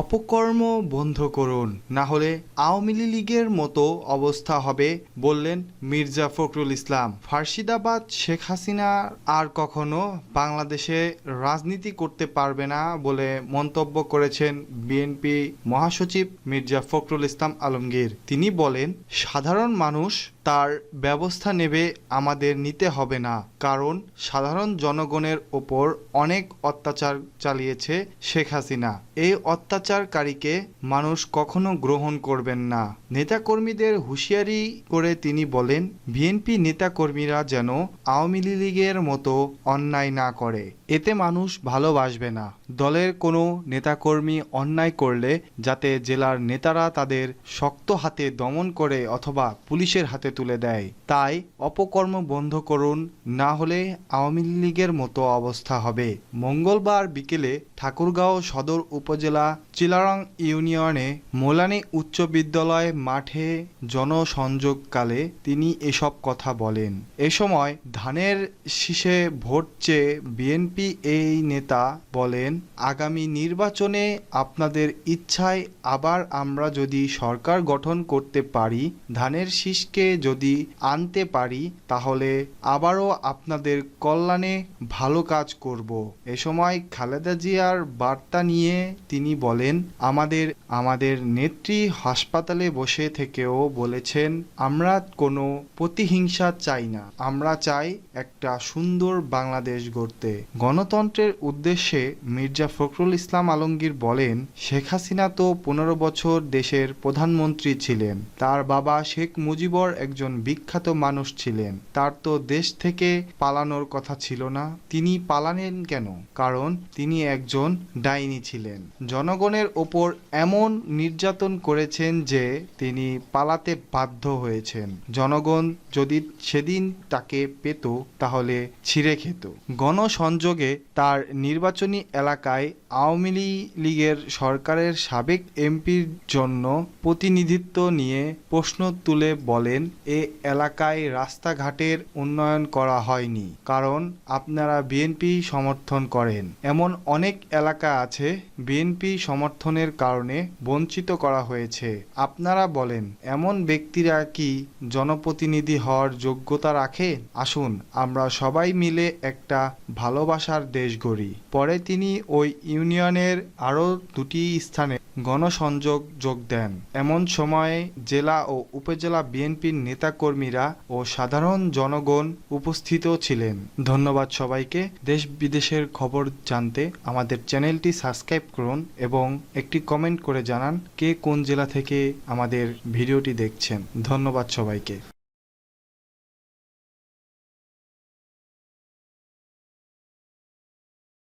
অপকর্ম বন্ধ করুন, না হলে আওয়ামী লীগের মতো অবস্থা হবে, বললেন মির্জা ফখরুল ইসলাম। ফার্সিদাবাদ শেখ হাসিনা আর কখনো বাংলাদেশে রাজনীতি করতে পারবে না বলে মন্তব্য করেছেন বিএনপি মহাসচিব মির্জা ফখরুল ইসলাম আলমগীর। তিনি বলেন, সাধারণ মানুষ তার ব্যবস্থা নেবে আমাদের নিতে হবে না, কারণ সাধারণ জনগণের ওপর অনেক অত্যাচার চালিয়েছে শেখ হাসিনা। এই অত্যাচারকারীকে মানুষ কখনো গ্রহণ করবেন না। নেতাকর্মীদের হুঁশিয়ারি করে তিনি বলেন, বিএনপি নেতাকর্মীরা যেন আওয়ামী লীগের মতো অন্যায় না করে। এতে মানুষ ভালোবাসবে না। দলের কোনো নেতাকর্মী অন্যায় করলে যাতে জেলার নেতারা তাদের শক্ত হাতে দমন করে অথবা পুলিশের হাতে তুলে দেয়। তাই অপকর্ম বন্ধ করুন, না হলে আওয়ামী লীগের মতো অবস্থা হবে। মঙ্গলবার বিকেলে ঠাকুরগাঁও সদর উপজেলা চিলারং ইউনিয়নে মোলানি উচ্চ বিদ্যালয় মাঠে জনসংযোগকালে তিনি এসব কথা বলেন। এ সময় ধানের শীষে ভোট চেয়ে বিএনপি এই নেতা বলেন, আগামী নির্বাচনে আপনাদের ইচ্ছায় আবার আমরা যদি সরকার গঠন করতে পারি, ধানের শীষকে যদি আনতে পারি, তাহলে আবারও আপনাদের কল্যাণে ভালো কাজ করব। এ সময় খালেদা জিয়ার বার্তা নিয়ে তিনি বলেন, আমাদের আমাদের নেত্রী হাসপাতালে বসে থেকেও বলেছেন, আমরা কোনো প্রতিহিংসা চাই না। আমরা চাই একটা সুন্দর বাংলাদেশ গড়তে। গণতন্ত্রের উদ্দেশ্যে মির্জা ফখরুল ইসলাম আলমগীর বলেন, শেখ হাসিনা তো পনেরো বছর দেশের প্রধানমন্ত্রী ছিলেন। তার বাবা শেখ মুজিবর একজন বিখ্যাত মানুষ ছিলেন। তার তো দেশ থেকে পালানোর কথা ছিল না। তিনি পালানেন কেন? কারণ তিনি একজন ডাইনি ছিলেন। জনগণের ওপর এমন নির্যাতন করেছেন যে তিনি পালাতে বাধ্য হয়েছেন। জনগণ যদি সেদিন তাকে পেত, তাহলে ছিঁড়ে খেত। গণসংযোগে তার নির্বাচনী এলাকায় আওয়ামী লীগের সরকারের সাবেক এমপির জন্য প্রতিনিধিত্ব নিয়ে প্রশ্ন তুলে বলেন এ এলাকায় রাস্তাঘাটের উন্নয়ন করা হয়নি, কারণ আপনারা বিএনপি সমর্থন করেন। এমন অনেক এলাকা আছে বিএনপি সমর্থনের কারণে বঞ্চিত করা হয়েছে। আপনারা বলেন, এমন ব্যক্তিরা কি জনপ্রতিনিধি হওয়ার যোগ্যতা রাখে? আসুন, আমরা সবাই মিলে একটা ভালোবাসার দেশ গড়ি। পরে তিনি ওই ইউনিয়নের আরও দুটি স্থানে গণসংযোগ যোগ দেন। এমন সময়ে জেলা ও উপজেলা বিএনপির নেতাকর্মীরা ও সাধারণ জনগণ উপস্থিত ছিলেন। ধন্যবাদ সবাইকে। দেশ বিদেশের খবর জানতে আমাদের চ্যানেলটি সাবস্ক্রাইব করুন এবং একটি কমেন্ট করে জানান কে কোন জেলা থেকে আমাদের ভিডিওটি দেখছেন। ধন্যবাদ সবাইকে।